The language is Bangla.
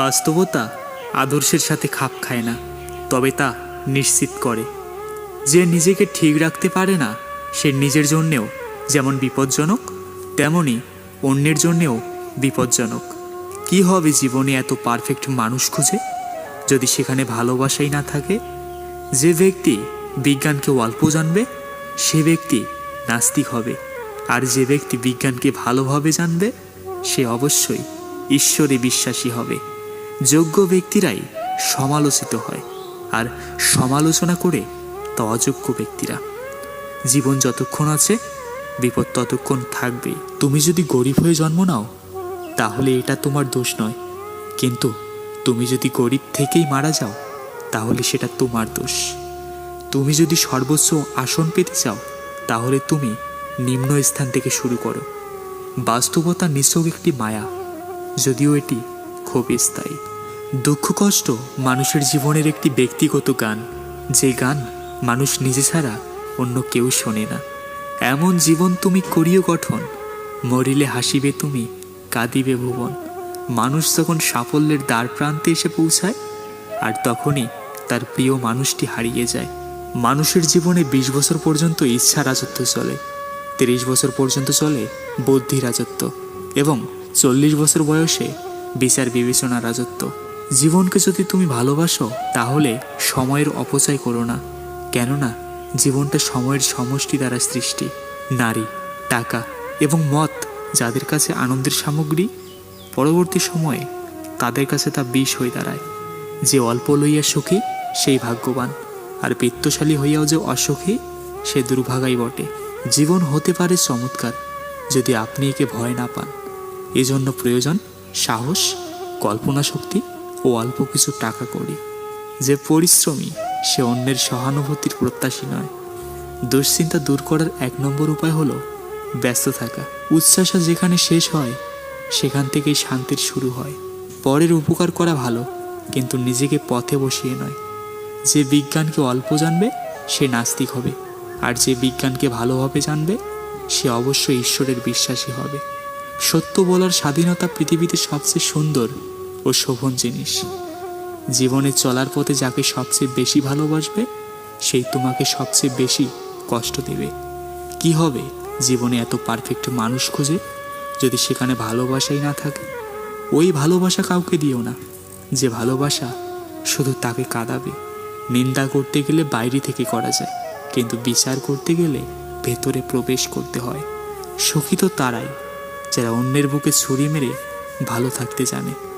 বাস্তবতা আদর্শের সাথে খাপ খায় না, তবে তা নিশ্চিত করে। যে নিজেকে ঠিক রাখতে পারে না, সে নিজের জন্যেও যেমন বিপজ্জনক, তেমনি অন্যের জন্যেও বিপজ্জনক। কি হবে জীবনে এত পারফেক্ট মানুষ খুঁজে? যদি সেখানে ভালোবাসাই না থাকে? যে ব্যক্তি বিজ্ঞানকে অল্প জানবে, সে ব্যক্তি নাস্তিক হবে। আর যে ব্যক্তি বিজ্ঞানকে ভালোভাবে জানবে, সে অবশ্যই ঈশ্বরে বিশ্বাসী হবে। যোগ্য ব্যক্তিরাই সমালোচিত হয় আর সমালোচনা করে তা অযোগ্য ব্যক্তিরা। জীবন যতক্ষণ আছে, বিপদ ততক্ষণ থাকবেই তুমি যদি গরিব হয়ে জন্ম নাও, তাহলে এটা তোমার দোষ নয়। কিন্তু তুমি যদি গরিব থেকেই মারা যাও, তাহলে সেটা তোমার দোষ। তুমি যদি সর্বোচ্চ আসন পেতে চাও, তাহলে তুমি নিম্ন স্থান থেকে শুরু করো। বাস্তবতা নিছক একটি মায়া, যদিও এটি খুব স্থায়ী। দুঃখ কষ্ট মানুষের জীবনের একটি ব্যক্তিগত গান। যে গান মানুষ নিজে ছাড়া অন্য কেউ শোনে না। এমন জীবন তুমি করিও গঠন। মরিলে হাসিবে তুমি, কাঁদিবে ভুবন। মানুষ যখন সাফল্যের দ্বার প্রান্তে এসে পৌঁছায়, আর তখনই তার প্রিয় মানুষটি হারিয়ে যায়। মানুষের জীবনে বিশ বছর পর্যন্ত ইচ্ছা রাজত্ব চলে, তিরিশ বছর পর্যন্ত চলে বুদ্ধি রাজত্ব, এবং চল্লিশ বছর বয়সে বিচার বিবেচনা রাজত্ব। জীবনকে যদি তুমি ভালোবাসো, তাহলে সময়ের অপচয় করো না। কেননা, জীবনটা সময়ের সমষ্টি দ্বারা সৃষ্টি। নারী, টাকা এবং মত যাদের কাছে আনন্দের সামগ্রী, পরবর্তী সময়ে তাদের কাছে তা বিষ হয়ে দাঁড়ায়। যে অল্প লইয়া সুখী, সেই ভাগ্যবান। আর বিত্তশালী হইয়াও যে অসুখী, সে দুর্ভাগাই বটে। জীবন হতে পারে চমৎকার, যদি আপনি একে ভয় না পান। এজন্য প্রয়োজন সাহস কল্পনা শক্তি ও অল্প কিছু টাকা করি। যে পরিশ্রমী, সে অন্যের সহানুভূতির প্রত্যাশী নয়। দুশ্চিন্তা দূর করার এক নম্বর উপায় হলো ব্যস্ত থাকা। উচ্ছ্বাসা যেখানে শেষ হয়, সেখান থেকেই শান্তির শুরু হয়। পরের উপকার করা ভালো, কিন্তু নিজেকে পথে বসিয়ে নয়। যে বিজ্ঞানকে অল্প জানবে, সে নাস্তিক হবে। আর যে বিজ্ঞানকে ভালোভাবে জানবে, সে অবশ্যই ঈশ্বরের বিশ্বাসী হবে। সত্য বলার স্বাধীনতা পৃথিবীতে সবচেয়ে সুন্দর ও শোভন জিনিস। জীবনে চলার পথে যাকে সবচেয়ে বেশি ভালোবাসবে, সেই তোমাকে সবচেয়ে বেশি কষ্ট দেবে। কি হবে? জীবনে এত পারফেক্ট মানুষ খুঁজে যদি সেখানে ভালোবাসাই না থাকে? ওই ভালোবাসা কাউকে দিও না। যে ভালোবাসা শুধু তাকে কাঁদাবে। নিন্দা করতে গেলে বাইরে থেকে করা যায়, কিন্তু বিচার করতে গেলে ভেতরে প্রবেশ করতে হয়। সুখী তো তারাই, যারা অন্যের বুকে ছুরি মেরে ভালো থাকতে জানে।